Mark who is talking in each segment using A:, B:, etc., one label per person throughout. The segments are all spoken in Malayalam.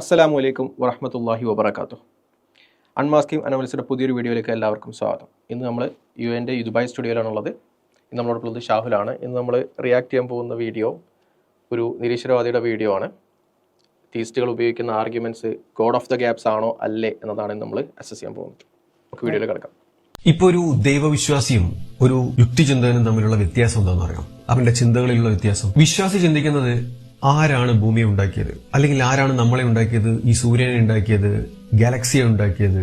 A: അസ്സലാമു അലൈക്കും വറഹമത്തല്ലാഹി വബർക്കാത്തു അൺമാസ്കിംഗ് അനവൽസിയുടെ പുതിയൊരു വീഡിയോയിലേക്ക് എല്ലാവർക്കും സ്വാഗതം ഇന്ന് നമ്മൾ യു എൻ്റെ ദുബായ് സ്റ്റുഡിയോയിലാണ് ഉള്ളത് ഇന്ന് നമ്മളോടൊപ്പുള്ളത് ഷാഹുലാണ് ഇന്ന് നമ്മൾ റിയാക്ട് ചെയ്യാൻ പോകുന്ന വീഡിയോ ഒരു നിരീശ്വരവാദിയുടെ വീഡിയോ ആണ് തീസ്റ്റുകൾ ഉപയോഗിക്കുന്ന arguments God of the gaps ആണോ അല്ലേ എന്നതാണ് നമ്മൾ അസസ് ചെയ്യാൻ പോകുന്നത് നമുക്ക് വീഡിയോയിൽ കിടക്കാം
B: ഇപ്പോൾ ഒരു ദൈവവിശ്വാസിയും ഒരു യുക്തിചിന്തകനും തമ്മിലുള്ള വ്യത്യാസം എന്താണെന്ന് അറിയാം അവന്റെ ചിന്തകളിലുള്ള വ്യത്യാസം വിശ്വാസി ചിന്തിക്കുന്നത് ആരാണ് ഭൂമിയെ ഉണ്ടാക്കിയത് അല്ലെങ്കിൽ ആരാണ് നമ്മളെ ഉണ്ടാക്കിയത് ഈ സൂര്യനെ ഉണ്ടാക്കിയത് ഗാലക്സിയെ ഉണ്ടാക്കിയത്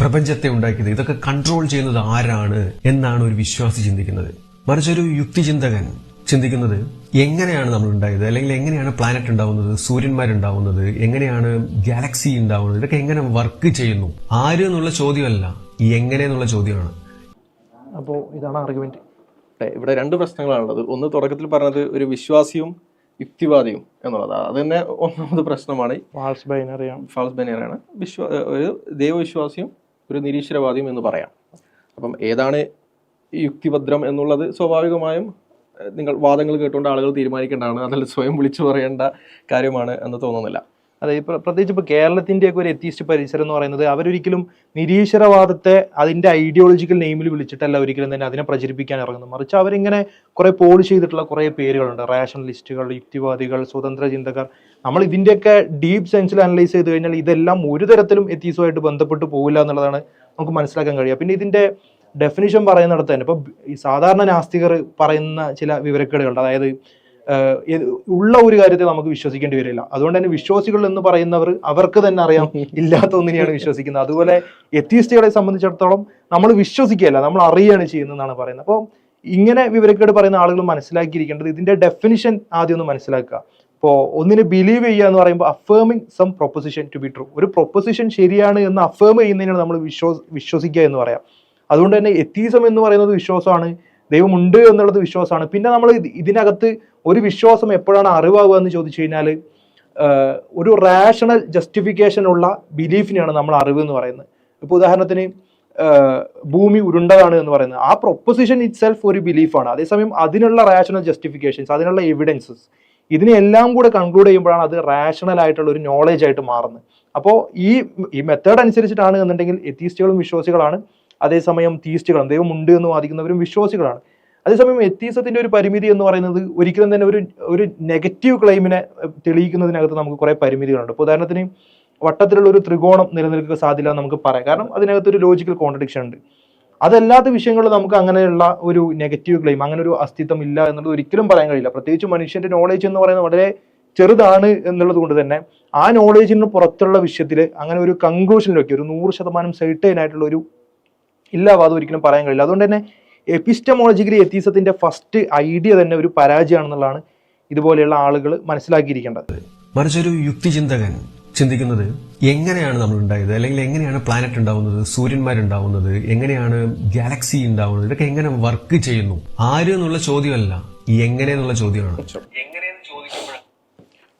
B: പ്രപഞ്ചത്തെ ഉണ്ടാക്കിയത് ഇതൊക്കെ കൺട്രോൾ ചെയ്യുന്നത് ആരാണ് എന്നാണ് ഒരു വിശ്വാസി ചിന്തിക്കുന്നത് മറിച്ചൊരു യുക്തിചിന്തകൻ ചിന്തിക്കുന്നത് എങ്ങനെയാണ് നമ്മൾ ഉണ്ടായത് അല്ലെങ്കിൽ എങ്ങനെയാണ് പ്ലാനറ്റ് ഉണ്ടാവുന്നത് സൂര്യന്മാരുണ്ടാവുന്നത് എങ്ങനെയാണ് ഗാലക്സി ഉണ്ടാവുന്നത് ഇതൊക്കെ എങ്ങനെ വർക്ക് ചെയ്യുന്നു ആര് എന്നുള്ള ചോദ്യമല്ല എങ്ങനെ എന്നുള്ള ചോദ്യമാണ്
A: അപ്പോൾ ഇതാണ് ആർഗ്യുമെന്റ് ഇവിടെ രണ്ട് പ്രശ്നങ്ങളാണുള്ളത് ഒന്ന് തുടക്കത്തിൽ പറഞ്ഞത് ഒരു വിശ്വാസിയും യുക്തിവാദിയും എന്നുള്ളത് അത് തന്നെ ഒന്നാമത് പ്രശ്നമാണ് ഫാൾസ് ബൈനറിയാണ് ഫാൾസ് ബൈനറിയാണ് വിശ്വാ ഒരു ദൈവവിശ്വാസിയും ഒരു നിരീശ്വരവാദിയും എന്ന് പറയാം അപ്പം ഏതാണ് യുക്തിഭദ്രം എന്നുള്ളത് സ്വാഭാവികമായും നിങ്ങൾ വാദങ്ങൾ കേട്ടുകൊണ്ട് ആളുകൾ തീരുമാനിക്കേണ്ടതാണ് അതല്ല സ്വയം വിളിച്ചു പറയേണ്ട കാര്യമാണ് എന്ന് തോന്നുന്നില്ല അതെ ഇപ്പോൾ പ്രത്യേകിച്ച് ഇപ്പോൾ കേരളത്തിൻ്റെയൊക്കെ ഒരു എത്തിസ്റ്റ് പരിസരം എന്ന് പറയുന്നത് അവരൊരിക്കലും നിരീശ്വരവാദത്തെ അതിൻ്റെ ഐഡിയോളജിക്കൽ നെയിമിൽ വിളിച്ചിട്ടല്ല ഒരിക്കലും തന്നെ അതിനെ പ്രചരിപ്പിക്കാൻ ഇറങ്ങുന്നത് മറിച്ച് അവരിങ്ങനെ കുറേ പോൾ ചെയ്തിട്ടുള്ള കുറേ പേരുകളുണ്ട് റാഷണലിസ്റ്റുകൾ യുക്തിവാദികൾ സ്വതന്ത്ര ചിന്തകർ നമ്മൾ ഇതിൻ്റെയൊക്കെ ഡീപ് സെൻസിൽ അനലൈസ് ചെയ്ത് കഴിഞ്ഞാൽ ഇതെല്ലാം ഒരു തരത്തിലും എത്തീസുമായിട്ട് ബന്ധപ്പെട്ട് പോകില്ല എന്നുള്ളതാണ് നമുക്ക് മനസ്സിലാക്കാൻ കഴിയുക പിന്നെ ഇതിൻ്റെ ഡെഫിനിഷൻ പറയുന്നിടത്ത് തന്നെ ഇപ്പോൾ ഈ സാധാരണ നാസ്തികർ പറയുന്ന ചില വിവരക്കേടുകളുണ്ട് അതായത് ഉള്ള ഒരു കാര്യത്തെ നമുക്ക് വിശ്വസിക്കേണ്ടി വരില്ല അതുകൊണ്ട് തന്നെ വിശ്വാസികൾ എന്ന് പറയുന്നവർ അവർക്ക് തന്നെ അറിയാം ഇല്ലാത്ത ഒന്നിനെയാണ് വിശ്വസിക്കുന്നത് അതുപോലെ എത്തിയിസ്റ്റുകളെ സംബന്ധിച്ചിടത്തോളം നമ്മൾ വിശ്വസിക്കുകയല്ല നമ്മൾ അറിയുകയാണ് ചെയ്യുന്നതെന്നാണ് പറയുന്നത് അപ്പോൾ ഇങ്ങനെ വിവരക്കേട് പറയുന്ന ആളുകൾ മനസ്സിലാക്കിയിരിക്കേണ്ടത് ഇതിന്റെ ഡെഫിനിഷൻ ആദ്യം ഒന്ന് മനസ്സിലാക്കുക അപ്പോൾ ഒന്നിനെ ബിലീവ് ചെയ്യുക എന്ന് പറയുമ്പോൾ affirming some proposition to be true ഒരു പ്രൊപ്പോസിഷൻ ശരിയാണ് എന്ന് അഫേം ചെയ്യുന്നതിനാണ് നമ്മൾ വിശ്വസ് വിശ്വസിക്കുക എന്ന് പറയാം അതുകൊണ്ട് തന്നെ എത്തീസം എന്ന് പറയുന്നത് വിശ്വാസമാണ് ദൈവമുണ്ട് എന്നുള്ളത് വിശ്വാസമാണ് പിന്നെ നമ്മൾ ഇതിനകത്ത് ഒരു വിശ്വാസം എപ്പോഴാണ് അറിവാകുക എന്ന് ചോദിച്ചു കഴിഞ്ഞാൽ ഒരു റാഷണൽ ഉള്ള ബിലീഫിനെയാണ് നമ്മൾ അറിവ് എന്ന് പറയുന്നത് ഇപ്പോൾ ഉദാഹരണത്തിന് ഭൂമി ഉരുണ്ടതാണ് എന്ന് പറയുന്നത് ആ പ്രൊപ്പോസിഷൻ ഇറ്റ് സെൽഫ് ഒരു ബിലീഫാണ് അതേസമയം അതിനുള്ള റാഷണൽ ജസ്റ്റിഫിക്കേഷൻസ് അതിനുള്ള എവിഡൻസസ് ഇതിനെല്ലാം കൂടെ കൺക്ലൂഡ് ചെയ്യുമ്പോഴാണ് അത് റാഷണൽ ആയിട്ടുള്ള ഒരു നോളേജ് ആയിട്ട് മാറുന്നത് അപ്പോൾ ഈ ഈ മെത്തേഡ് അനുസരിച്ചിട്ടാണ് എന്നുണ്ടെങ്കിൽ എത്തീസ്റ്റുകളും വിശ്വാസികളാണ് അതേസമയം തീസ്റ്റുകളാണ് ദൈവമുണ്ട് എന്ന് വാദിക്കുന്നവരും വിശ്വാസികളാണ് അതേസമയം എത്തീസത്തിന്റെ ഒരു പരിമിതി എന്ന് പറയുന്നത് ഒരിക്കലും തന്നെ ഒരു ഒരു നെഗറ്റീവ് ക്ലെയിമിനെ തെളിയിക്കുന്നതിനകത്ത് നമുക്ക് കുറേ പരിമിതികളുണ്ട് ഇപ്പോൾ ഉദാഹരണത്തിന് വട്ടത്തിലുള്ള ഒരു ത്രികോണം നിലനിൽക്കുക സാധ്യത നമുക്ക് പറയാം കാരണം അതിനകത്ത് ഒരു ലോജിക്കൽ കോൺട്രഡിക്ഷൻ ഉണ്ട് അതല്ലാത്ത വിഷയങ്ങളിൽ നമുക്ക് അങ്ങനെയുള്ള ഒരു നെഗറ്റീവ് ക്ലെയിം അങ്ങനെ ഒരു അസ്തിത്വം ഇല്ല എന്നുള്ളത് ഒരിക്കലും പറയാൻ കഴിയില്ല പ്രത്യേകിച്ച് മനുഷ്യന്റെ നോളേജ് എന്ന് പറയുന്നത് വളരെ ചെറുതാണ് എന്നുള്ളത് കൊണ്ട് തന്നെ ആ നോളേജിന് പുറത്തുള്ള വിഷയത്തിൽ അങ്ങനെ ഒരു കൺക്ലൂഷനിലൊക്കെ ഒരു നൂറ് ശതമാനം സെർട്ടൈൻ ആയിട്ടുള്ള ഒരു ഇല്ല അത് ഒരിക്കലും പറയാൻ കഴിയില്ല അതുകൊണ്ട് തന്നെ എപ്പിസ്റ്റമോളജിക്കലി എത്തീസത്തിന്റെ ഫസ്റ്റ് ഐഡിയ തന്നെ ഒരു പരാജയമാണെന്നുള്ളതാണ് ഇതുപോലെയുള്ള ആളുകൾ മനസ്സിലാക്കിയിരിക്കേണ്ടത്
B: മറിച്ചൊരു യുക്തിചിന്തകൻ ചിന്തിക്കുന്നത് എങ്ങനെയാണ് നമ്മൾ ഉണ്ടായത് അല്ലെങ്കിൽ എങ്ങനെയാണ് പ്ലാനറ്റ് ഉണ്ടാവുന്നത് സൂര്യന്മാരുണ്ടാവുന്നത് എങ്ങനെയാണ് ഗാലക്സി ഉണ്ടാവുന്നത് ഇതൊക്കെ എങ്ങനെ വർക്ക് ചെയ്യുന്നു ആര് എന്നുള്ള ചോദ്യമല്ല എങ്ങനെ എന്നുള്ള ചോദ്യമാണ്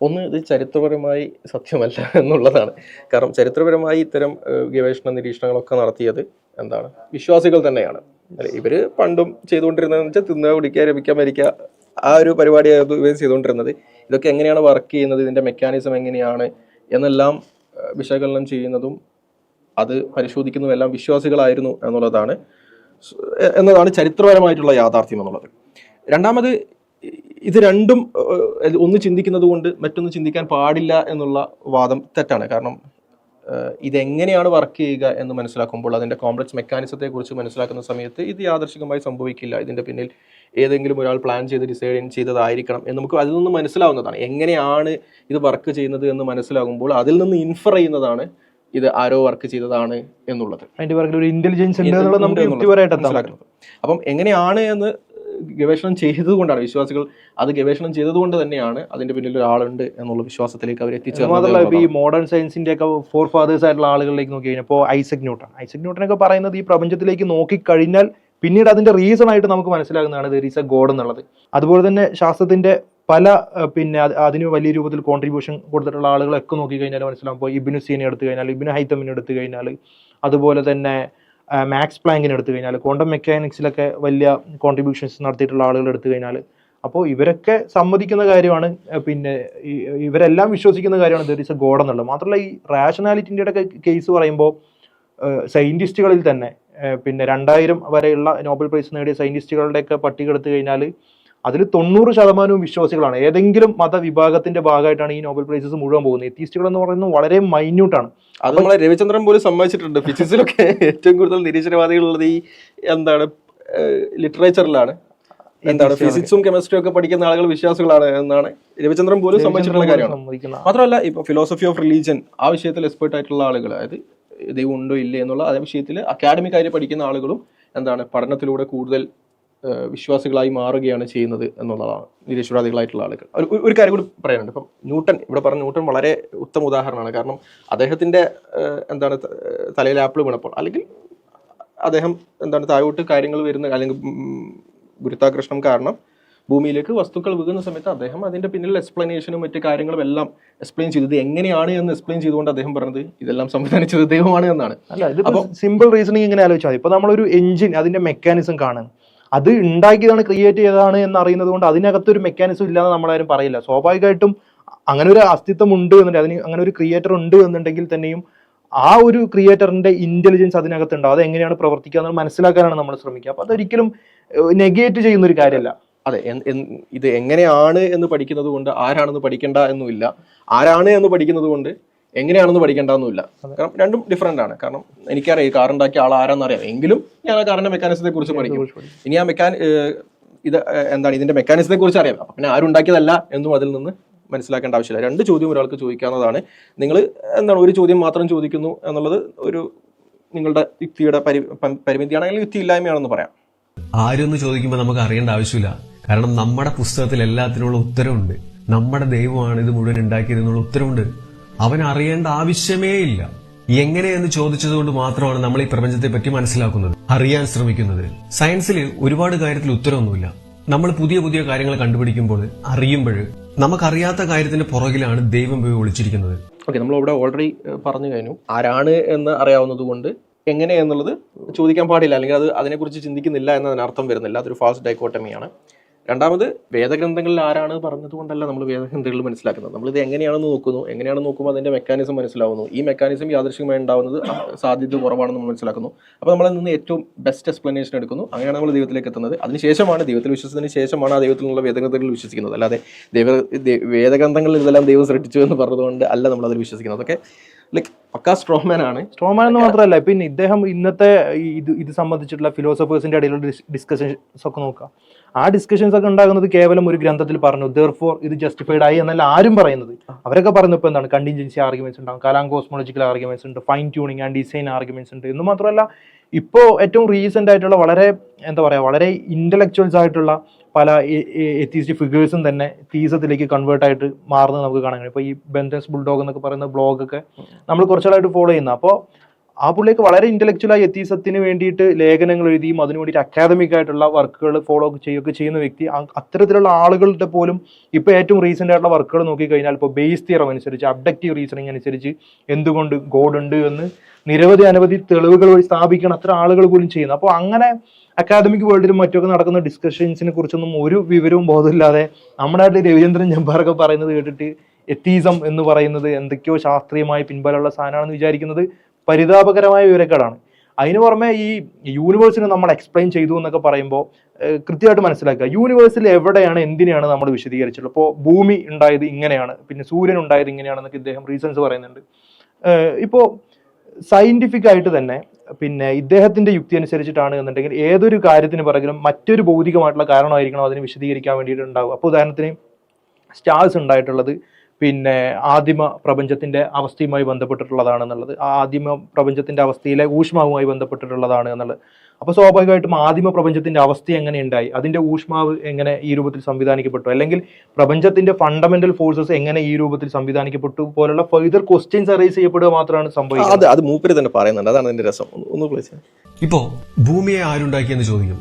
A: ഒന്ന് ഇത് ചരിത്രപരമായി സത്യമല്ല എന്നുള്ളതാണ് കാരണം ചരിത്രപരമായി ഇത്തരം ഗവേഷണ നിരീക്ഷണങ്ങളൊക്കെ നടത്തിയത് എന്താണ് വിശ്വാസികൾ തന്നെയാണ് ഇവർ പണ്ടും ചെയ്തുകൊണ്ടിരുന്നതെന്ന് വെച്ചാൽ തിന്ന കുടിക്കുക രമിക്കുക മരിക്കുക ആ ഒരു പരിപാടിയായിരുന്നു ഇവർ ചെയ്തുകൊണ്ടിരുന്നത് ഇതൊക്കെ എങ്ങനെയാണ് വർക്ക് ചെയ്യുന്നത് ഇതിൻ്റെ മെക്കാനിസം എങ്ങനെയാണ് എന്നെല്ലാം വിശകലനം ചെയ്യുന്നതും അത് പരിശോധിക്കുന്നതുമെല്ലാം വിശ്വാസികളായിരുന്നു എന്നുള്ളതാണ് എന്നതാണ് ചരിത്രപരമായിട്ടുള്ള യാഥാർത്ഥ്യം എന്നുള്ളത് രണ്ടാമത് ഇത് രണ്ടും ഒന്ന് ചിന്തിക്കുന്നത് കൊണ്ട് മറ്റൊന്ന് ചിന്തിക്കാൻ പാടില്ല എന്നുള്ള വാദം തെറ്റാണ് കാരണം ഇതെങ്ങനെയാണ് വർക്ക് ചെയ്യുക എന്ന് മനസ്സിലാക്കുമ്പോൾ അതിൻ്റെ കോംപ്ലക്സ് കുറിച്ച് മനസ്സിലാക്കുന്ന സമയത്ത് ഇത് യാദർശികമായി സംഭവിക്കില്ല ഇതിൻ്റെ പിന്നിൽ ഏതെങ്കിലും ഒരാൾ പ്ലാൻ ചെയ്ത് ഡിസൈഡ് ചെയ്തതായിരിക്കണം എന്ന് നമുക്ക് അതിൽ നിന്ന് മനസ്സിലാവുന്നതാണ് എങ്ങനെയാണ് ഇത് വർക്ക് ചെയ്യുന്നത് എന്ന് മനസ്സിലാകുമ്പോൾ അതിൽ നിന്ന് ഇൻഫർ ചെയ്യുന്നതാണ് ഇത് ആരോ വർക്ക് ചെയ്തതാണ് എന്നുള്ളത് അതിൻ്റെ ഒരു ഇന്റലിജൻസ് ഉണ്ട് അപ്പം എങ്ങനെയാണ് എന്ന് ഗവേഷണം ചെയ്തതുകൊണ്ടാണ് വിശ്വാസികൾ അത് ഗവേഷണം ചെയ്തതുകൊണ്ട് തന്നെയാണ് അതിന്റെ പിന്നിൽ ഒരാളുണ്ട് എന്നുള്ള വിശ്വാസത്തിലേക്ക് അവർ എത്തിച്ചേർന്നത് മാത്രമല്ല ഈ മോഡേൺ സയൻസിന്റെ ഒക്കെ ഫോർ ഫാദേഴ്സ് ആയിട്ടുള്ള ആളുകളിലേക്ക് നോക്കി കഴിഞ്ഞാൽ ഐസക് ന്യൂട്ടൺ ഐസക് ന്യൂട്ടനൊക്കെ പറയുന്നത് ഈ പ്രപഞ്ചത്തിലേക്ക് നോക്കിക്കഴിഞ്ഞാൽ പിന്നീട് അതിന്റെ റീസൺ ആയിട്ട് നമുക്ക് മനസ്സിലാകുന്നതാണ് ദർ ഈസ് എ ഗോഡ് എന്നുള്ളത് അതുപോലെ തന്നെ ശാസ്ത്രത്തിന്റെ പല പിന്നെ അതിന് വലിയ രൂപത്തിൽ കോൺട്രിബ്യൂഷൻ കൊടുത്തിട്ടുള്ള ആളുകളൊക്കെ നോക്കിക്കഴിഞ്ഞാൽ മനസ്സിലാകുമ്പോൾ ഇബിനുസീനെ എടുത്തു കഴിഞ്ഞാൽ ഇബിനു ഹൈത്തമിനെ എടുത്തു കഴിഞ്ഞാൽ അതുപോലെ തന്നെ മാക്സ് പ്ലാങ്കിന് എടുത്തു കഴിഞ്ഞാൽ ക്വാണ്ടം മെക്കാനിക്സിലൊക്കെ വലിയ കോൺട്രിബ്യൂഷൻസ് നടത്തിയിട്ടുള്ള ആളുകൾ എടുത്തു കഴിഞ്ഞാൽ അപ്പോൾ ഇവരൊക്കെ സമ്മതിക്കുന്ന കാര്യമാണ് പിന്നെ ഇവരെല്ലാം വിശ്വസിക്കുന്ന കാര്യമാണ് ദർ ഇസ് എ ഗോഡ് എന്നുള്ളത് മാത്രമല്ല ഈ റാഷണാലിറ്റിൻ്റെ കേസ് പറയുമ്പോൾ സയൻറ്റിസ്റ്റുകളിൽ തന്നെ പിന്നെ രണ്ടായിരം വരെയുള്ള നോബൽ പ്രൈസ് നേടിയ സയൻറ്റിസ്റ്റുകളുടെയൊക്കെ പട്ടിക എടുത്തു കഴിഞ്ഞാൽ അതിൽ തൊണ്ണൂറ് ശതമാനവും വിശ്വാസികളാണ് ഏതെങ്കിലും മതവിഭാഗത്തിന്റെ ഭാഗമായിട്ടാണ് ഈ നോബൽ പ്രൈസസ് മുഴുവൻ പോകുന്നത് എത്തിസ്റ്റുകൾ എന്ന് പറയുന്നത് വളരെ മൈന്യൂട്ടാണ് അത് നമ്മളെ രവിചന്ദ്രൻ പോലും സമ്മതിച്ചിട്ടുണ്ട് ഫിസിക്സിലൊക്കെ ഏറ്റവും കൂടുതൽ നിരീശ്വരവാദികളുള്ളത് ഈ എന്താണ് ലിറ്ററേച്ചറിലാണ് എന്താണ് ഫിസിക്സും കെമിസ്ട്രിയും ഒക്കെ പഠിക്കുന്ന ആളുകൾ വിശ്വാസികളാണ് എന്നാണ് രവിചന്ദ്രൻ പോലും സമ്മതിച്ചിട്ടുള്ള കാര്യമാണ് മാത്രമല്ല ഇപ്പൊ ഫിലോസഫി ഓഫ് റിലീജിയൻ ആ വിഷയത്തിൽ എക്സ്പെർട്ട് ആയിട്ടുള്ള ആളുകൾ അതായത് ദൈവം ഉണ്ടോ ഇല്ലേ എന്നുള്ള അതേ വിഷയത്തിൽ അക്കാഡമിക് ആയി പഠിക്കുന്ന ആളുകളും എന്താണ് പഠനത്തിലൂടെ കൂടുതൽ വിശ്വാസികളായി മാറുകയാണ് ചെയ്യുന്നത് എന്നുള്ളതാണ് നിരീശ്വരാദികളായിട്ടുള്ള ആളുകൾ ഒരു കാര്യം കൂടി പറയാനുണ്ട് ഇപ്പം ന്യൂട്ടൺ ഇവിടെ പറഞ്ഞ ന്യൂട്ടൺ വളരെ ഉത്തമ ഉദാഹരണമാണ് കാരണം അദ്ദേഹത്തിൻ്റെ എന്താണ് തലയിൽ ആപ്പിൾ വീണപ്പോൾ അല്ലെങ്കിൽ അദ്ദേഹം എന്താണ് താഴോട്ട് കാര്യങ്ങൾ വരുന്ന അല്ലെങ്കിൽ ഗുരുത്താകൃഷ്ണം കാരണം ഭൂമിയിലേക്ക് വസ്തുക്കൾ വീകുന്ന സമയത്ത് അദ്ദേഹം അതിൻ്റെ പിന്നിലുള്ള എക്സ്പ്ലനേഷനും മറ്റ് കാര്യങ്ങളും എല്ലാം എക്സ്പ്ലെയിൻ ചെയ്തത് എങ്ങനെയാണ് എന്ന് എക്സ്പ്ലെയിൻ ചെയ്തുകൊണ്ട് അദ്ദേഹം പറഞ്ഞത് ഇതെല്ലാം സംവിധാനിച്ചത് ദൈവമാണ് എന്നാണ് അല്ല ഇത് സിമ്പിൾ റീസണിങ് ഇങ്ങനെ ആലോചിച്ചാൽ ഇപ്പൊ നമ്മളൊരു എഞ്ചിൻ അതിൻ്റെ മെക്കാനിസം കാണുന്നത് അത് ഉണ്ടാക്കിയതാണ് ക്രിയേറ്റ് ചെയ്തതാണ് എന്ന് അറിയുന്നത് കൊണ്ട് അതിനകത്തൊരു മെക്കാനിസം ഇല്ലാന്ന് നമ്മളാരും പറയില്ല സ്വാഭാവികമായിട്ടും അങ്ങനെ ഒരു അസ്തിത്വം ഉണ്ട് എന്നുണ്ടെങ്കിൽ അതിന് അങ്ങനെ ഒരു ക്രിയേറ്റർ ഉണ്ട് എന്നുണ്ടെങ്കിൽ തന്നെയും ആ ഒരു ക്രിയേറ്ററിന്റെ ഇന്റലിജൻസ് അതിനകത്ത് ഉണ്ടാവും അത് എങ്ങനെയാണ് പ്രവർത്തിക്കുക എന്ന് മനസ്സിലാക്കാനാണ് നമ്മൾ ശ്രമിക്കുക അപ്പൊ അതൊരിക്കലും നെഗേറ്റ് ചെയ്യുന്ന ഒരു കാര്യമല്ല അതെ ഇത് എങ്ങനെയാണ് എന്ന് പഠിക്കുന്നത് കൊണ്ട് ആരാണെന്ന് പഠിക്കേണ്ട എന്നുമില്ല ആരാണ് എന്ന് പഠിക്കുന്നത് കൊണ്ട് എങ്ങനെയാണെന്ന് പഠിക്കേണ്ടതൊന്നുമില്ല കാരണം രണ്ടും ഡിഫറെന്റ് ആണ് കാരണം എനിക്കറിയാം ഈ കാറുണ്ടാക്കിയ ആൾ അറിയാം എങ്കിലും ഞാൻ ആ കാറിന്റെ മെക്കാനിസത്തെ കുറിച്ച് പഠിക്കും ഇനി ആ മെക്കാൻ ഇത് എന്താണ് ഇതിന്റെ മെക്കാനിസത്തെ കുറിച്ച് അറിയാം അപ്പൊ പിന്നെ ആരുണ്ടാക്കിയതല്ല എന്നും അതിൽ നിന്ന് മനസ്സിലാക്കേണ്ട ആവശ്യമില്ല രണ്ട് ചോദ്യം ഒരാൾക്ക് ചോദിക്കാവുന്നതാണ് നിങ്ങൾ എന്താണ് ഒരു ചോദ്യം മാത്രം ചോദിക്കുന്നു എന്നുള്ളത് ഒരു നിങ്ങളുടെ യുക്തിയുടെ പരി പരിമിതിയാണെങ്കിൽ യുക്തി ഇല്ലായ്മയാണെന്ന് പറയാം
B: ആരെന്ന് ചോദിക്കുമ്പോൾ നമുക്ക് അറിയേണ്ട ആവശ്യമില്ല കാരണം നമ്മുടെ പുസ്തകത്തിൽ എല്ലാത്തിനുള്ള ഉത്തരവുണ്ട് നമ്മുടെ ദൈവമാണ് ഇത് മുഴുവൻ എന്നുള്ള ഉത്തരവുണ്ട് അവൻ അറിയേണ്ട ആവശ്യമേ ഇല്ല എങ്ങനെയെന്ന് ചോദിച്ചതുകൊണ്ട് മാത്രമാണ് നമ്മൾ ഈ പ്രപഞ്ചത്തെ പറ്റി മനസ്സിലാക്കുന്നത് അറിയാൻ ശ്രമിക്കുന്നത് സയൻസിൽ ഒരുപാട് കാര്യത്തിൽ ഉത്തരവൊന്നുമില്ല നമ്മൾ പുതിയ പുതിയ കാര്യങ്ങൾ കണ്ടുപിടിക്കുമ്പോൾ അറിയുമ്പോൾ നമുക്കറിയാത്ത കാര്യത്തിന്റെ പുറകിലാണ് ദൈവം പോയി ഒളിച്ചിരിക്കുന്നത്
A: ഓക്കെ നമ്മൾ ഇവിടെ ഓൾറെഡി പറഞ്ഞു കഴിഞ്ഞു ആരാണ് എന്ന് അറിയാവുന്നത് കൊണ്ട് എങ്ങനെ എന്നുള്ളത് ചോദിക്കാൻ പാടില്ല അല്ലെങ്കിൽ അത് അതിനെക്കുറിച്ച് ചിന്തിക്കുന്നില്ല എന്നതിനർത്ഥം വരുന്നില്ല അതൊരു ഫാസ്റ്റ് ഡൈക്കോട്ടമിയാണ് രണ്ടാമത് വേദഗ്രന്ഥങ്ങളിൽ ആരാണ് പറഞ്ഞതുകൊണ്ടല്ല നമ്മൾ വേദഗ്രന്ഥങ്ങൾ മനസ്സിലാക്കുന്നത് നമ്മൾ ഇത് എങ്ങനെയാണെന്ന് നോക്കുന്നു എങ്ങനെയാണെന്ന് നോക്കുമ്പോൾ അതിൻ്റെ മെക്കാനിസം മനസ്സിലാവുന്നു ഈ മെക്കാനിസം യാദൃശ്യമായി ഉണ്ടാവുന്നത് സാധ്യത കുറവാണെന്ന് നമ്മൾ മനസ്സിലാക്കുന്നു അപ്പോൾ നമ്മൾ നിന്ന് ഏറ്റവും ബെസ്റ്റ് എക്സ്പ്ലനേഷൻ എടുക്കുന്നു അങ്ങനെയാണ് നമ്മൾ ദൈവത്തിലേക്ക് എത്തുന്നത് അതിനുശേഷമാണ് ദൈവത്തിൽ വിശ്വസിച്ചതിന് ശേഷമാണ് ആ ദൈവത്തിലുള്ള വേദഗ്രന്ഥങ്ങൾ വിശ്വസിക്കുന്നത് അല്ലാതെ ദൈവ വേദഗ്രന്ഥങ്ങളിൽ ഇതെല്ലാം ദൈവം സൃഷ്ടിച്ചു എന്ന് പറഞ്ഞതുകൊണ്ട് അല്ല നമ്മൾ അതിൽ വിശ്വസിക്കുന്നത് അതൊക്കെ ലൈക് പക്കാ സ്ട്രോമാൻ ആണ് സ്ട്രോമാൻ എന്ന് മാത്രമല്ല പിന്നെ ഇദ്ദേഹം ഇന്നത്തെ ഇത് ഇത് സംബന്ധിച്ചിട്ടുള്ള ഫിലോസഫേഴ്സിന്റെ ഇടയിലുള്ള ഡിസ്കഷൻസ് ഒക്കെ നോക്കുക ആ ഡിസ്കഷൻസ് ഒക്കെ ഉണ്ടാകുന്നത് കേവലം ഒരു ഗ്രന്ഥത്തിൽ പറഞ്ഞു ഫോർ ഇത് ജസ്റ്റിഫൈഡ് ആയി എന്നല്ല ആരും പറയുന്നത് അവരൊക്കെ പറയുന്നത് ഇപ്പോൾ എന്താണ് കണ്ടിൻജൻസി ആർഗ്യുമെന്റ്സ് ഉണ്ടാകും കലാം കോസ്മോളജിക്കൽ ആർഗ്യുമെന്റ്സ് ഉണ്ട് fine tuning and design arguments ഉണ്ട് എന്ന് മാത്രമല്ല ഇപ്പോൾ ഏറ്റവും റീസെന്റ് ആയിട്ടുള്ള വളരെ എന്താ പറയുക വളരെ ഇന്റലക്ച്വൽസ് ആയിട്ടുള്ള പല എത്തീസ്റ്റ് ഫിഗേഴ്സും തന്നെ തീസത്തിലേക്ക് കൺവേർട്ട് ആയിട്ട് മാറുന്നത് നമുക്ക് കാണാൻ കഴിയും ഇപ്പൊ ഈ ബെന്തസ് ബുൾഡോഗ് എന്നൊക്കെ പറയുന്ന ബ്ലോഗൊക്കെ നമ്മൾ കുറച്ചാളായിട്ട് ഫോളോ ചെയ്യുന്ന അപ്പോൾ ആ പുള്ളിയൊക്കെ വളരെ ഇന്റലക്ച്വലായി എത്തീസത്തിന് വേണ്ടിയിട്ട് ലേഖനങ്ങൾ എഴുതിയും അതിനു വേണ്ടിയിട്ട് അക്കാദമിക് ആയിട്ടുള്ള വർക്കുകൾ ഫോളോ ചെയ്യുകയൊക്കെ ചെയ്യുന്ന വ്യക്തി അത്തരത്തിലുള്ള ആളുകളുടെ പോലും ഇപ്പൊ ഏറ്റവും റീസെന്റ് ആയിട്ടുള്ള വർക്കുകൾ നോക്കിക്കഴിഞ്ഞാൽ ഇപ്പോൾ ബേസ് തിയറം അനുസരിച്ച് അബ്ഡക്റ്റീവ് റീസണിങ് അനുസരിച്ച് എന്തുകൊണ്ട് ഗോഡ് ഉണ്ട് എന്ന് നിരവധി അനവധി തെളിവുകൾ വഴി സ്ഥാപിക്കണം അത്ര ആളുകൾ പോലും ചെയ്യുന്നു അപ്പോൾ അങ്ങനെ അക്കാദമിക് വേൾഡിലും മറ്റൊക്കെ നടക്കുന്ന ഡിസ്കഷൻസിനെ കുറിച്ചൊന്നും ഒരു വിവരവും ബോധമില്ലാതെ നമ്മുടെ രവീന്ദ്രൻ രവിചന്ദ്രൻ പറയുന്നത് കേട്ടിട്ട് എത്തീസം എന്ന് പറയുന്നത് എന്തൊക്കെയോ ശാസ്ത്രീയമായി പിൻബലമുള്ള സാധനമാണെന്ന് വിചാരിക്കുന്നത് പരിതാപകരമായ വിവരക്കേടാണ് അതിന് പുറമെ ഈ യൂണിവേഴ്സിനെ നമ്മൾ എക്സ്പ്ലെയിൻ ചെയ്തു എന്നൊക്കെ പറയുമ്പോൾ കൃത്യമായിട്ട് മനസ്സിലാക്കുക യൂണിവേഴ്സിൽ എവിടെയാണ് എന്തിനാണ് നമ്മൾ വിശദീകരിച്ചിട്ടുള്ളത് ഇപ്പോൾ ഭൂമി ഉണ്ടായത് ഇങ്ങനെയാണ് പിന്നെ സൂര്യൻ ഉണ്ടായത് ഇങ്ങനെയാണെന്നൊക്കെ ഇദ്ദേഹം റീസൺസ് പറയുന്നുണ്ട് ഇപ്പോൾ സയന്റിഫിക് ആയിട്ട് തന്നെ പിന്നെ ഇദ്ദേഹത്തിന്റെ യുക്തി അനുസരിച്ചിട്ടാണ് എന്നുണ്ടെങ്കിൽ ഏതൊരു കാര്യത്തിന് പിറകിലും മറ്റൊരു ഭൗതികമായിട്ടുള്ള കാരണമായിരിക്കണം അതിന് വിശദീകരിക്കാൻ വേണ്ടിയിട്ട് ഉണ്ടാവും അപ്പോൾ ഉദാഹരണത്തിന് സ്റ്റാർസ് ഉണ്ടായിട്ടുള്ളത് പിന്നെ ആദിമ പ്രപഞ്ചത്തിന്റെ അവസ്ഥയുമായി ബന്ധപ്പെട്ടിട്ടുള്ളതാണ് എന്നുള്ളത് ആദിമ പ്രപഞ്ചത്തിന്റെ അവസ്ഥയിലെ ഊഷ്മാവുമായി ബന്ധപ്പെട്ടിട്ടുള്ളതാണ് എന്നുള്ളത് അപ്പോൾ സ്വാഭാവികമായിട്ടും ആദിമ പ്രപഞ്ചത്തിന്റെ അവസ്ഥ എങ്ങനെ ഉണ്ടായി അതിന്റെ ഊഷ്മാവ് എങ്ങനെ ഈ രൂപത്തിൽ സംവിധാനിക്കപ്പെട്ടു അല്ലെങ്കിൽ പ്രപഞ്ചത്തിന്റെ ഫണ്ടമെന്റൽ ഫോഴ്സസ് എങ്ങനെ ഈ രൂപത്തിൽ സംവിധാനിക്കപ്പെട്ടു പോലുള്ള ഫെർദർ ക്വസ്റ്റ്യൻസ് അറേസ് ചെയ്യപ്പെടുക മാത്രമാണ് സംഭവിക്കുന്നത് അത് അത് മൂപ്പര് തന്നെ പറയുന്നുണ്ട് അതാണ് എന്റെ രസം ഒന്ന്
B: ഇപ്പോ ഭൂമിയെ ആരുണ്ടാക്കിയെന്ന് ചോദിക്കും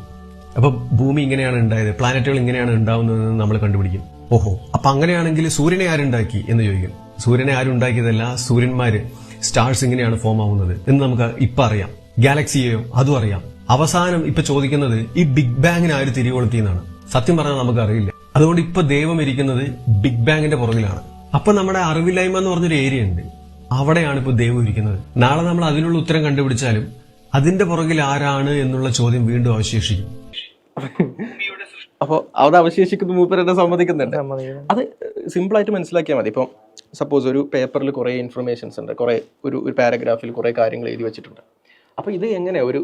B: അപ്പൊ ഭൂമി ഇങ്ങനെയാണ് ഉണ്ടായത് പ്ലാനറ്റുകൾ ഇങ്ങനെയാണ് ഉണ്ടാവുന്നത് നമ്മൾ കണ്ടുപിടിക്കും ഓഹോ അപ്പൊ അങ്ങനെയാണെങ്കിൽ സൂര്യനെ ആരുണ്ടാക്കി എന്ന് ചോദിക്കും സൂര്യനെ ആരുണ്ടാക്കിയതല്ല സൂര്യന്മാര് സ്റ്റാർസ് ഇങ്ങനെയാണ് ഫോം ആവുന്നത് എന്ന് നമുക്ക് ഇപ്പൊ അറിയാം ഗാലക്സിയെയോ അതും അറിയാം അവസാനം ഇപ്പൊ ചോദിക്കുന്നത് ഈ ബിഗ് ബാങ്ങിന് ആര് തിരി എന്നാണ് സത്യം പറഞ്ഞാൽ നമുക്കറിയില്ല അതുകൊണ്ട് ഇപ്പൊ ദൈവം ഇരിക്കുന്നത് ബിഗ് ബാങ്ങിന്റെ പുറകിലാണ് അപ്പൊ നമ്മുടെ അറിവില്ലായ്മ എന്ന് പറഞ്ഞൊരു ഏരിയ ഉണ്ട് അവിടെയാണ് ഇപ്പൊ ദൈവം ഇരിക്കുന്നത് നാളെ നമ്മൾ അതിനുള്ള ഉത്തരം കണ്ടുപിടിച്ചാലും അതിന്റെ പുറകിൽ ആരാണ് എന്നുള്ള ചോദ്യം വീണ്ടും അവശേഷിക്കും
A: അപ്പോൾ അവിടെ അവശേഷിക്കുന്ന എന്നെ സമ്മതിക്കുന്നുണ്ട് അത് ആയിട്ട് മനസ്സിലാക്കിയാൽ മതി ഇപ്പം സപ്പോസ് ഒരു പേപ്പറിൽ കുറേ ഇൻഫർമേഷൻസ് ഉണ്ട് കുറേ ഒരു ഒരു പാരഗ്രാഫിൽ കുറേ കാര്യങ്ങൾ എഴുതി വെച്ചിട്ടുണ്ട് അപ്പോൾ ഇത് എങ്ങനെ ഒരു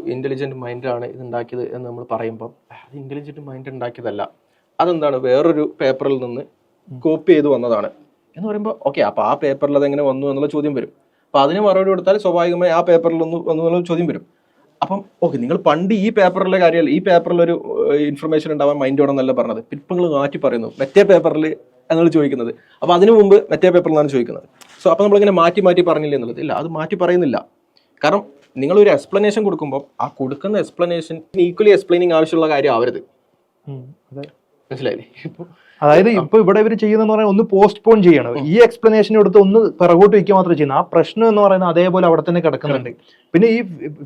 A: മൈൻഡ് ആണ് ഇത് ഉണ്ടാക്കിയത് എന്ന് നമ്മൾ പറയുമ്പോൾ അത് ഇന്റലിജന്റ് മൈൻഡ് ഉണ്ടാക്കിയതല്ല അതെന്താണ് വേറൊരു പേപ്പറിൽ നിന്ന് കോപ്പി ചെയ്ത് വന്നതാണ് എന്ന് പറയുമ്പോൾ ഓക്കെ അപ്പോൾ ആ പേപ്പറിൽ എങ്ങനെ വന്നു എന്നുള്ള ചോദ്യം വരും അപ്പോൾ അതിന് മറുപടി കൊടുത്താൽ സ്വാഭാവികമായി ആ പേപ്പറിൽ ഒന്ന് വന്നു എന്നുള്ള ചോദ്യം വരും അപ്പം ഓക്കെ നിങ്ങൾ പണ്ട് ഈ പേപ്പറിലെ കാര്യമല്ല ഈ പേപ്പറിൽ ഒരു ഇൻഫർമേഷൻ ഉണ്ടാവാൻ മൈൻഡ് മൈൻഡോടെന്നല്ല പറഞ്ഞത് ഇപ്പം നിങ്ങൾ മാറ്റി പറയുന്നു മറ്റേ പേപ്പറിൽ എന്നാണ് ചോദിക്കുന്നത് അപ്പോൾ അതിനു മുമ്പ് മറ്റേ പേപ്പറിലാണ് ചോദിക്കുന്നത് സോ അപ്പോൾ നമ്മളിങ്ങനെ മാറ്റി മാറ്റി പറഞ്ഞില്ല എന്നുള്ളത് ഇല്ല അത് മാറ്റി പറയുന്നില്ല കാരണം നിങ്ങളൊരു എക്സ്പ്ലനേഷൻ കൊടുക്കുമ്പോൾ ആ കൊടുക്കുന്ന എക്സ്പ്ലനേഷൻ ഈക്വലി എക്സ്പ്ലെയിനിങ് ആവശ്യമുള്ള കാര്യം ആവരുത് മനസ്സിലായില്ലേ ഇപ്പോൾ അതായത് ഇപ്പൊ ഇവിടെ ഇവർ ചെയ്യുന്ന പറഞ്ഞാൽ ഒന്ന് പോസ്റ്റ്പോൺ ചെയ്യണം ഈ എക്സ്പ്ലനേഷൻ എടുത്ത് ഒന്ന് പിറകോട്ട് വയ്ക്കുക മാത്രം ചെയ്യുന്നത് ആ പ്രശ്നം എന്ന് പറയുന്നത് അതേപോലെ അവിടെ തന്നെ കിടക്കുന്നുണ്ട് പിന്നെ ഈ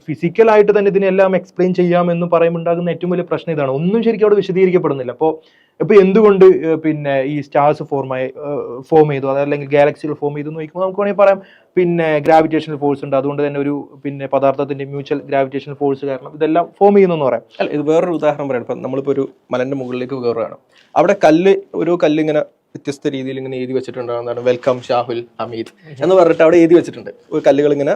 A: ഫിസിക്കൽ ആയിട്ട് തന്നെ ഇതിനെല്ലാം എക്സ്പ്ലെയിൻ ചെയ്യാമെന്ന് പറയുമ്പോൾ ഉണ്ടാകുന്ന ഏറ്റവും വലിയ പ്രശ്നം ഇതാണ് ഒന്നും ശരിക്കും അവിടെ വിശദീകരിക്കപ്പെടുന്നില്ല അപ്പോൾ ഇപ്പൊ എന്തുകൊണ്ട് പിന്നെ ഈ സ്റ്റാർസ് ഫോർം ഫോം ചെയ്തു അതല്ലെങ്കിൽ ഗാലക്സികൾ ഫോം ചെയ്തു എന്ന് നോക്കുമ്പോൾ നമുക്ക് വേണമെങ്കിൽ പറയാം പിന്നെ ഗ്രാവിറ്റേഷണൽ ഫോഴ്സ് ഉണ്ട് അതുകൊണ്ട് തന്നെ ഒരു പിന്നെ പദാർത്ഥത്തിന്റെ മ്യൂച്വൽ ഗ്രാവിറ്റേഷണൽ ഫോഴ്സ് കാരണം ഇതെല്ലാം ഫോം ചെയ്യുന്നു പറയാം അല്ല ഇത് വേറൊരു ഉദാഹരണം പറയാം ഇപ്പൊ നമ്മളിപ്പോൾ ഒരു മലന്റെ മുകളിലേക്ക് കയറുകയാണ് അവിടെ കല്ല് ഒരു കല്ല് ഇങ്ങനെ വ്യത്യസ്ത രീതിയിൽ ഇങ്ങനെ എഴുതി വെച്ചിട്ടുണ്ടാകുന്നതാണ് വെൽക്കം ഷാഹുൽ ഹമീദ് എന്ന് പറഞ്ഞിട്ട് അവിടെ എഴുതി വെച്ചിട്ടുണ്ട് ഒരു കല്ലുകൾ ഇങ്ങനെ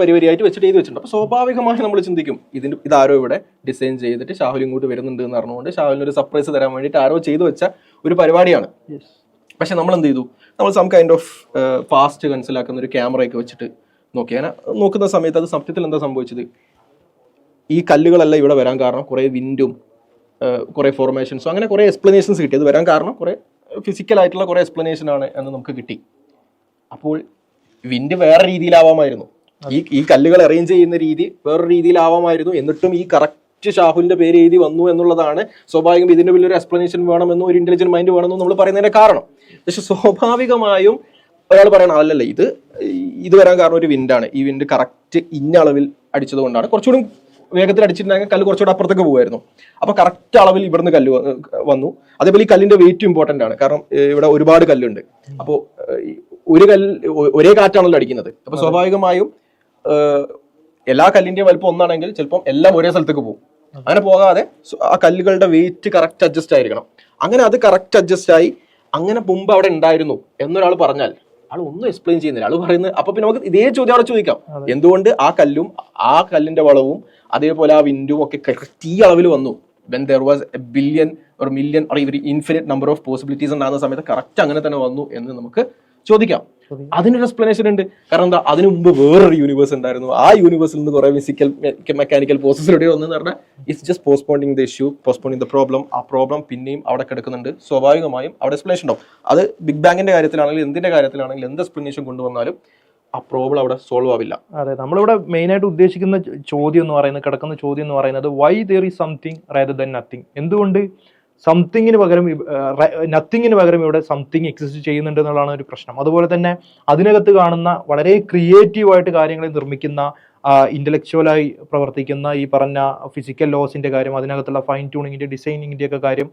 A: വരി വരിയായിട്ട് വെച്ചിട്ട് ചെയ്ത് വെച്ചിട്ടുണ്ട് അപ്പോൾ സ്വാഭാവികമായി നമ്മൾ ചിന്തിക്കും ഇതിന് ഇതാരോ ഇവിടെ ഡിസൈൻ ചെയ്തിട്ട് ഷാഹുൽ ഇങ്ങോട്ട് വരുന്നുണ്ട് എന്ന് അറിഞ്ഞുകൊണ്ട് ഷാഹുലിന് ഒരു സർപ്രൈസ് തരാൻ വേണ്ടിയിട്ട് ആരോ ചെയ്തു വെച്ച ഒരു പരിപാടിയാണ് പക്ഷെ നമ്മൾ എന്ത് ചെയ്തു നമ്മൾ സം കൈൻഡ് ഓഫ് ഫാസ്റ്റ് മനസ്സിലാക്കുന്ന ഒരു ക്യാമറയൊക്കെ വെച്ചിട്ട് നോക്കി അങ്ങനെ നോക്കുന്ന സമയത്ത് അത് സത്യത്തിൽ എന്താ സംഭവിച്ചത് ഈ കല്ലുകളല്ല ഇവിടെ വരാൻ കാരണം കുറേ വിൻഡും കുറേ ഫോർമേഷൻസും അങ്ങനെ കുറേ എക്സ്പ്ലനേഷൻസ് കിട്ടി അത് വരാൻ കാരണം കുറേ ആയിട്ടുള്ള കുറേ എക്സ്പ്ലനേഷൻ ആണ് എന്ന് നമുക്ക് കിട്ടി അപ്പോൾ വിൻഡ് വേറെ രീതിയിലാവാമായിരുന്നു ഈ ഈ കല്ലുകൾ അറേഞ്ച് ചെയ്യുന്ന രീതി വേറൊരു രീതിയിലാവാമായിരുന്നു എന്നിട്ടും ഈ കറക്റ്റ് ഷാഹുലിന്റെ പേര് എഴുതി വന്നു എന്നുള്ളതാണ് സ്വാഭാവികം ഇതിന്റെ വലിയൊരു എക്സ്പ്ലനേഷൻ വേണമെന്നും ഒരു ഇന്റലിജന്റ് മൈൻഡ് വേണമെന്നും നമ്മൾ പറയുന്നതിന്റെ കാരണം പക്ഷെ സ്വാഭാവികമായും ഒരാൾ പറയണം അല്ലല്ല ഇത് ഇത് വരാൻ കാരണം ഒരു വിൻഡാണ് ഈ വിൻഡ് കറക്റ്റ് ഇന്ന അളവിൽ അടിച്ചത് കൊണ്ടാണ് കുറച്ചുകൂടി വേഗത്തിൽ അടിച്ചിട്ടുണ്ടെങ്കിൽ കല്ല് കുറച്ചുകൂടെ അപ്പുറത്തേക്ക് പോകുമായിരുന്നു അപ്പൊ കറക്റ്റ് അളവിൽ ഇവിടുന്ന് കല്ല് വന്നു അതേപോലെ ഈ കല്ലിന്റെ വെയിറ്റ് ഇമ്പോർട്ടന്റ് ആണ് കാരണം ഇവിടെ ഒരുപാട് കല്ലുണ്ട് അപ്പോൾ ഒരു കല്ല് ഒരേ കാറ്റാണല്ലോ അടിക്കുന്നത് അപ്പൊ സ്വാഭാവികമായും എല്ലാ കല്ലിന്റെയും വലിപ്പം ഒന്നാണെങ്കിൽ ചിലപ്പം എല്ലാം ഒരേ സ്ഥലത്തേക്ക് പോകും അങ്ങനെ പോകാതെ ആ കല്ലുകളുടെ വെയിറ്റ് കറക്റ്റ് അഡ്ജസ്റ്റ് ആയിരിക്കണം അങ്ങനെ അത് കറക്റ്റ് അഡ്ജസ്റ്റ് ആയി അങ്ങനെ മുമ്പ് അവിടെ ഉണ്ടായിരുന്നു എന്നൊരാൾ പറഞ്ഞാൽ ആൾ ഒന്നും എക്സ്പ്ലെയിൻ ചെയ്യുന്നില്ല ആൾ പറയുന്നത് അപ്പൊ പിന്നെ നമുക്ക് ഇതേ ചോദ്യം അവിടെ ചോദിക്കാം എന്തുകൊണ്ട് ആ കല്ലും ആ കല്ലിന്റെ വളവും അതേപോലെ ആ വിൻഡും ഒക്കെ കറക്റ്റ് ഈ അളവിൽ വന്നു when there was a billion ഒരു million infinite number of possibilities ഉണ്ടാകുന്ന സമയത്ത് കറക്റ്റ് അങ്ങനെ തന്നെ വന്നു എന്ന് നമുക്ക് ചോദിക്കാം അതിനൊരു എക്സ്പ്ലനേഷൻ ഉണ്ട് കാരണം എന്താ അതിനു മുമ്പ് വേറൊരു യൂണിവേഴ്സ് ഉണ്ടായിരുന്നു ആ യൂണിവേഴ്സിൽ നിന്ന് കുറെ ഫിസിക്കൽ മെക്കാനിക്കൽ പ്രോസസ്സിലൂടെ വന്നു പറഞ്ഞാൽ it's just postponing the issue postponing the problem ആ പ്രോബ്ലം പിന്നെയും അവിടെ കിടക്കുന്നുണ്ട് സ്വാഭാവികമായും അവിടെ എക്സ്പ്ലനേഷൻ ഉണ്ടാവും അത് ബിഗ് ബാങ്കിന്റെ കാര്യത്തിലാണെങ്കിലും എന്തിന്റെ കാര്യത്തിലാണെങ്കിലും എന്ത് എക്സ്പ്ലനേഷൻ കൊണ്ടുവന്നാലും ആ പ്രോബ്ലം അവിടെ സോൾവ് ആവില്ല അതെ നമ്മളിവിടെ ആയിട്ട് ഉദ്ദേശിക്കുന്ന ചോദ്യം എന്ന് പറയുന്നത് കിടക്കുന്ന ചോദ്യം എന്ന് പറയുന്നത് why there is something rather than nothing എന്തുകൊണ്ട് സംതിങ്ങിന് പകരം നത്തിങ്ങിന് പകരം ഇവിടെ സംതിങ് എക്സിസ്റ്റ് ചെയ്യുന്നുണ്ട് എന്നുള്ളതാണ് ഒരു പ്രശ്നം അതുപോലെ തന്നെ അതിനകത്ത് കാണുന്ന വളരെ ക്രിയേറ്റീവായിട്ട് കാര്യങ്ങളെ നിർമ്മിക്കുന്ന ഇൻ്റലക്ച്വലായി പ്രവർത്തിക്കുന്ന ഈ പറഞ്ഞ ഫിസിക്കൽ ലോസിൻ്റെ കാര്യം അതിനകത്തുള്ള ഫൈൻ ട്യൂണിങ്ങിൻ്റെ ഡിസൈനിങ്ങിൻ്റെയൊക്കെ കാര്യം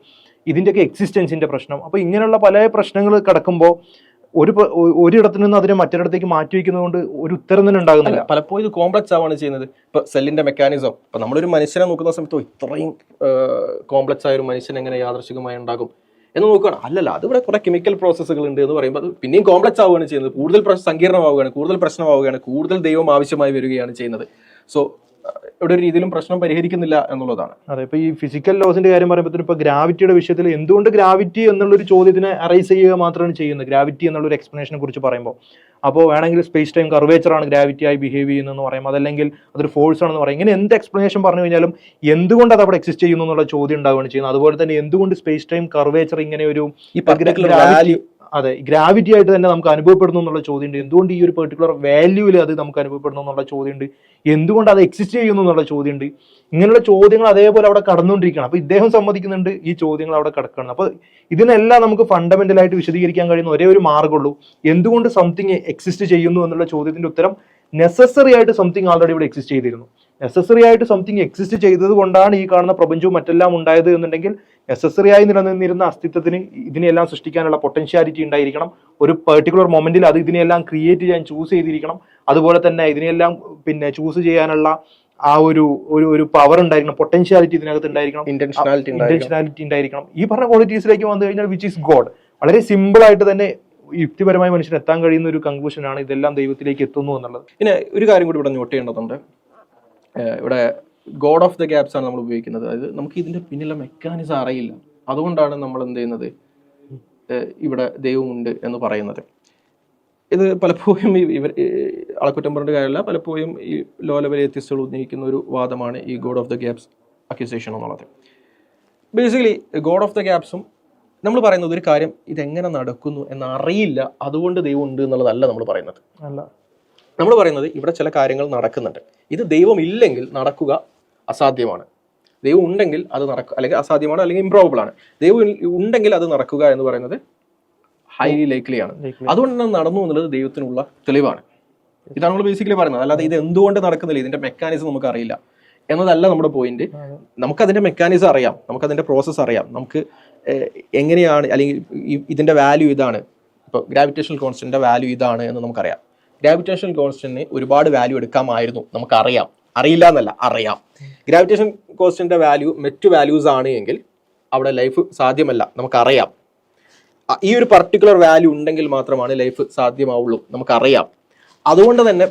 A: ഇതിൻ്റെയൊക്കെ എക്സിസ്റ്റൻസിൻ്റെ പ്രശ്നം അപ്പോൾ ഇങ്ങനെയുള്ള പല പ്രശ്നങ്ങൾ കിടക്കുമ്പോൾ ഒരു ഒരിടത്തു നിന്ന് അതിനെ മറ്റൊരിടത്തേക്ക് മാറ്റി വെക്കുന്നതുകൊണ്ട് ഒരു ഉത്തരം തന്നെ ഉണ്ടാകുന്നില്ല പലപ്പോഴും ഇത് കോംപ്ലക്സ് ആവാണ് ചെയ്യുന്നത് ഇപ്പൊ സെല്ലിന്റെ മെക്കാനിസം ഇപ്പൊ നമ്മളൊരു മനുഷ്യനെ നോക്കുന്ന സമയത്ത് ഇത്രയും കോംപ്ലക്സ് ആയ ഒരു മനുഷ്യൻ എങ്ങനെ യാദർശികമായി ഉണ്ടാകും എന്ന് നോക്കുകയാണ് അല്ലല്ല അതിവിടെ കുറെ കെമിക്കൽ പ്രോസസ്സുകൾ ഉണ്ട് എന്ന് പറയുമ്പോൾ പിന്നെയും കോംപ്ലക്സ് ആവുകയാണ് ചെയ്യുന്നത് കൂടുതൽ സങ്കീർണമാവുകയാണ് കൂടുതൽ പ്രശ്നമാവുകയാണ് കൂടുതൽ ദൈവം ആവശ്യമായി വരികയാണ് ചെയ്യുന്നത് സോ ഒരു രീതിയിലും പ്രശ്നം പരിഹരിക്കുന്നില്ല എന്നുള്ളതാണ് അതെ ഇപ്പൊ ഈ ഫിസിക്കൽ ലോസിന്റെ കാര്യം പറയുമ്പോഴത്തേക്കും ഇപ്പൊ ഗ്രാവിറ്റിയുടെ വിഷയത്തിൽ എന്തുകൊണ്ട് ഗ്രാവിറ്റി എന്നുള്ള ഒരു ചോദ്യത്തിനെ അറൈസ് ചെയ്യുക മാത്രമാണ് ചെയ്യുന്നത് ഗ്രാവിറ്റി എന്നുള്ള ഒരു എക്സ്പ്ലനേഷനെ കുറിച്ച് പറയുമ്പോൾ അപ്പോൾ വേണമെങ്കിൽ സ്പേസ് ടൈം കർവേച്ചറാണ് ഗ്രാവിറ്റിയായി ബിഹേവ് ചെയ്യുന്നതെന്ന് പറയും അതല്ലെങ്കിൽ അതൊരു ഫോഴ്സ് ആണെന്ന് പറയും ഇങ്ങനെ എന്ത് എക്സ്പ്ലനേഷൻ പറഞ്ഞു കഴിഞ്ഞാലും എന്തുകൊണ്ട് അത് അവിടെ എക്സിസ്റ്റ് ചെയ്യുന്നു എന്നുള്ള ചോദ്യം ഉണ്ടാവുകയാണ് ചെയ്യുന്നത് അതുപോലെ തന്നെ എന്തുകൊണ്ട് സ്പേസ് ടൈം കർവേച്ചർ ഇങ്ങനെ ഒരു ഈ അതെ ഗ്രാവിറ്റി ആയിട്ട് തന്നെ നമുക്ക് അനുഭവപ്പെടുന്നു എന്നുള്ള ചോദ്യമുണ്ട് എന്തുകൊണ്ട് ഈ ഒരു പെർട്ടിക്കുലർ വാല്യൂവിൽ അത് നമുക്ക് അനുഭവപ്പെടുന്നു എന്നുള്ള ചോദ്യമുണ്ട് എന്തുകൊണ്ട് അത് എക്സിസ്റ്റ് ചെയ്യുന്നു എന്നുള്ള ചോദ്യമുണ്ട് ഇങ്ങനെയുള്ള ചോദ്യങ്ങൾ അതേപോലെ അവിടെ കടന്നുകൊണ്ടിരിക്കണം അപ്പോൾ ഇദ്ദേഹം സമ്മതിക്കുന്നുണ്ട് ഈ ചോദ്യങ്ങൾ അവിടെ കിടക്കണം അപ്പോൾ ഇതിനെല്ലാം നമുക്ക് ഫണ്ടമെന്റൽ ആയിട്ട് വിശദീകരിക്കാൻ കഴിയുന്ന ഒരേ ഒരു മാർഗ്ഗമുള്ളൂ എന്തുകൊണ്ട് സംതിങ് എക്സിസ്റ്റ് ചെയ്യുന്നു എന്നുള്ള ചോദ്യത്തിന്റെ ഉത്തരം നെസസറി ആയിട്ട് സംതിങ് ആൾറെഡി ഇവിടെ എക്സിസ്റ്റ് ചെയ്തിരുന്നു നെസസറി ആയിട്ട് സംതിങ് എക്സിസ്റ്റ് ചെയ്തത് കൊണ്ടാണ് ഈ കാണുന്ന പ്രപഞ്ചവും മറ്റെല്ലാം ഉണ്ടായത് എന്നുണ്ടെങ്കിൽ നെസസറി ആയി നിലനിന്നിരുന്ന അസ്തിത്വത്തിന് ഇതിനെല്ലാം സൃഷ്ടിക്കാനുള്ള പൊട്ടൻഷ്യാലിറ്റി ഉണ്ടായിരിക്കണം ഒരു പെർട്ടിക്കുലർ മൊമെന്റിൽ അത് ഇതിനെല്ലാം ക്രിയേറ്റ് ചെയ്യാൻ ചൂസ് ചെയ്തിരിക്കണം അതുപോലെ തന്നെ ഇതിനെല്ലാം പിന്നെ ചൂസ് ചെയ്യാനുള്ള ആ ഒരു ഒരു ഒരു പവർ ഉണ്ടായിരിക്കണം പൊട്ടൻഷ്യാലിറ്റി ഇതിനകത്ത് ഉണ്ടായിരിക്കണം ഇന്റൻഷനാലിറ്റി ഉണ്ടായിരിക്കണം ഈ പറഞ്ഞ ക്വാളിറ്റീസിലേക്ക് വന്നു കഴിഞ്ഞാൽ വിച്ച് ഈസ് ഗോഡ് വളരെ സിമ്പിൾ ആയിട്ട് തന്നെ യുക്തിപരമായി മനുഷ്യൻ എത്താൻ കഴിയുന്ന ഒരു കൺക്ലൂഷനാണ് ഇതെല്ലാം ദൈവത്തിലേക്ക് എത്തുന്നു എന്നുള്ളത് പിന്നെ ഒരു കാര്യം കൂടി ഇവിടെ നോട്ട് ചെയ്യേണ്ടതുണ്ട് ഇവിടെ ഗോഡ് ഓഫ് ദ ഗ്യാപ്സ് ആണ് നമ്മൾ ഉപയോഗിക്കുന്നത് അതായത് നമുക്ക് ഇതിന്റെ പിന്നിലെ മെക്കാനിസം അറിയില്ല അതുകൊണ്ടാണ് നമ്മൾ എന്ത് ചെയ്യുന്നത് ഇവിടെ ദൈവമുണ്ട് എന്ന് പറയുന്നത് ഇത് പലപ്പോഴും ഇവർ അളക്കുറ്റം പറഞ്ഞ കാര്യമല്ല പലപ്പോഴും ഈ ലോ ലെവൽ എത്തിസ്റ്റുകൾ ഉന്നയിക്കുന്ന ഒരു വാദമാണ് ഈ God of the gaps accusation എന്നുള്ളത് ബേസിക്കലി ഗോഡ് ഓഫ് ദ ഗ്യാപ്സും നമ്മൾ പറയുന്നത് ഒരു കാര്യം ഇതെങ്ങനെ നടക്കുന്നു എന്നറിയില്ല അതുകൊണ്ട് ദൈവം ഉണ്ട് എന്നുള്ളതല്ല നമ്മൾ പറയുന്നത് അല്ല നമ്മൾ പറയുന്നത് ഇവിടെ ചില കാര്യങ്ങൾ നടക്കുന്നുണ്ട് ഇത് ദൈവം ഇല്ലെങ്കിൽ നടക്കുക അസാധ്യമാണ് ദൈവം ഉണ്ടെങ്കിൽ അത് നടക്കുക അല്ലെങ്കിൽ അസാധ്യമാണ് അല്ലെങ്കിൽ ഇംപ്രോബിൾ ആണ് ദൈവം ഉണ്ടെങ്കിൽ അത് നടക്കുക എന്ന് പറയുന്നത് ഹൈലി ലൈക്ലി ആണ് അതുകൊണ്ട് തന്നെ നടന്നു എന്നുള്ളത് ദൈവത്തിനുള്ള തെളിവാണ് ഇതാണ് നമ്മൾ ബേസിക്കലി പറയുന്നത് അല്ലാതെ ഇത് എന്തുകൊണ്ട് നടക്കുന്നില്ല ഇതിന്റെ മെക്കാനിസം നമുക്ക് അറിയില്ല എന്നതല്ല നമ്മുടെ പോയിന്റ് നമുക്ക് അതിന്റെ മെക്കാനിസം അറിയാം നമുക്ക് അതിന്റെ പ്രോസസ്സ് അറിയാം നമുക്ക് എങ്ങനെയാണ് അല്ലെങ്കിൽ ഇതിന്റെ വാല്യൂ ഇതാണ് ഇപ്പൊ ഗ്രാവിറ്റേഷണൽ കോൺസ്റ്റന്റിന്റെ വാല്യൂ ഇതാണ് എന്ന് നമുക്കറിയാം ഗ്രാവിറ്റേഷൻ കോൺസ്റ്റന്റിന് ഒരുപാട് വാല്യൂ എടുക്കാമായിരുന്നു നമുക്കറിയാം അറിയില്ല എന്നല്ല അറിയാം ഗ്രാവിറ്റേഷൻ കോൺസ്റ്റന്റിന്റെ വാല്യൂ മറ്റു വാല്യൂസ് ആണ് എങ്കിൽ അവിടെ ലൈഫ് സാധ്യമല്ല നമുക്കറിയാം ഈ ഒരു പർട്ടിക്കുലർ വാല്യൂ ഉണ്ടെങ്കിൽ മാത്രമാണ് ലൈഫ് സാധ്യമാവുള്ളൂ നമുക്കറിയാം അതുകൊണ്ട് തന്നെ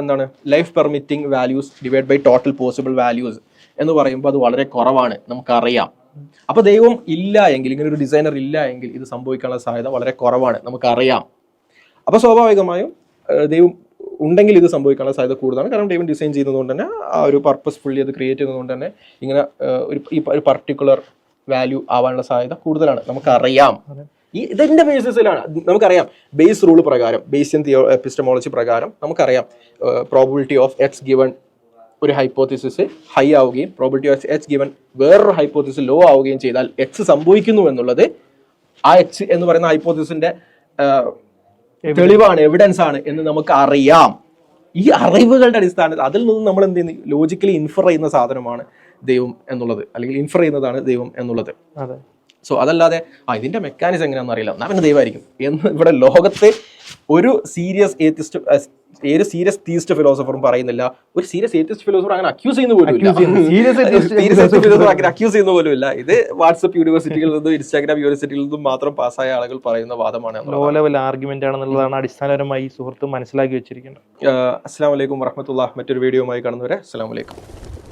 A: എന്താണ് life permitting values divide by total possible values എന്ന് പറയുമ്പോൾ അത് വളരെ കുറവാണ് നമുക്കറിയാം അപ്പോൾ ദൈവം ഇല്ല എങ്കിൽ ഇങ്ങനെ ഒരു ഡിസൈനർ ഇല്ല എങ്കിൽ ഇത് സംഭവിക്കാനുള്ള സാധ്യത വളരെ കുറവാണ് നമുക്കറിയാം അപ്പോൾ സ്വാഭാവികമായും ദൈവം ഉണ്ടെങ്കിൽ ഇത് സംഭവിക്കാനുള്ള സാധ്യത കൂടുതലാണ് കാരണം ദൈവം ഡിസൈൻ കൊണ്ട് തന്നെ ആ ഒരു പർപ്പസ് ഫുള്ളി അത് ക്രിയേറ്റ് കൊണ്ട് തന്നെ ഇങ്ങനെ ഒരു ഈ ഒരു പർട്ടിക്കുലർ വാല്യൂ ആവാനുള്ള സാധ്യത കൂടുതലാണ് നമുക്കറിയാം ഈ ഇതിന്റെ ബേസിസിലാണ് നമുക്കറിയാം ബേസ് റൂൾ പ്രകാരം ബേസിയൻ തിയോ എപ്പിസ്റ്റമോളജി പ്രകാരം നമുക്കറിയാം പ്രോബിലിറ്റി ഓഫ് എക്സ് ഗിവൺ ഒരു ഹൈപ്പോത്തിസിസ് ഹൈ ആവുകയും പ്രോബിലിറ്റി ഓഫ് എച്ച് ഗിവൺ വേറൊരു ഹൈപ്പോത്തിസ് ലോ ആവുകയും ചെയ്താൽ എക്സ് സംഭവിക്കുന്നു എന്നുള്ളത് ആ എച്ച് എന്ന് പറയുന്ന ഹൈപ്പോത്തിസിന്റെ തെളിവാണ് എവിഡൻസ് ആണ് എന്ന് നമുക്ക് അറിയാം ഈ അറിവുകളുടെ അടിസ്ഥാനത്തിൽ അതിൽ നിന്ന് നമ്മൾ എന്ത് ചെയ്യുന്നു ലോജിക്കലി ഇൻഫർ ചെയ്യുന്ന സാധനമാണ് ദൈവം എന്നുള്ളത് അല്ലെങ്കിൽ ഇൻഫർ ചെയ്യുന്നതാണ് ദൈവം എന്നുള്ളത് അതെ സോ അതല്ലാതെ ആ ഇതിൻ്റെ മെക്കാനിസം എങ്ങനെയാണെന്ന് അറിയില്ല എന്നാൽ പിന്നെ ദൈവമായിരിക്കും എന്ന് ഇവിടെ ലോകത്തെ ഒരു സീരിയസ് ഏത്തിസ്റ്റ് ഒരു സീരിയസ് തീസ്റ്റ് ഫിലോസഫറും പറയുന്നില്ല ഒരു സീരിയസ് ഏത്തിസ്റ്റ് ഫിലോസഫർ അങ്ങനെ അക്യൂസ് ചെയ്യുന്ന പോലും അങ്ങനെ അക്യൂസ് ചെയ്യുന്ന പോലും ഇല്ല ഇത് വാട്സപ്പ് യൂണിവേഴ്സിറ്റികളിൽ നിന്നും ഇൻസ്റ്റാഗ്രാം യൂണിവേഴ്സിറ്റികളിൽ നിന്നും മാത്രം പാസ്സായ ആളുകൾ പറയുന്ന വാദമാണ് ലോ ലെവൽ ആർഗ്യുമെന്റ് ആണെന്നുള്ളതാണ് അടിസ്ഥാനപരമായി സുഹൃത്ത് മനസ്സിലാക്കി വെച്ചിരിക്കുന്നത് അസ്സാം വലൈക്കും വറഹമത്തുള്ള മറ്റൊരു വീഡിയോ ആയി കാണുന്നവരെ അസ്സാം വലൈക്കും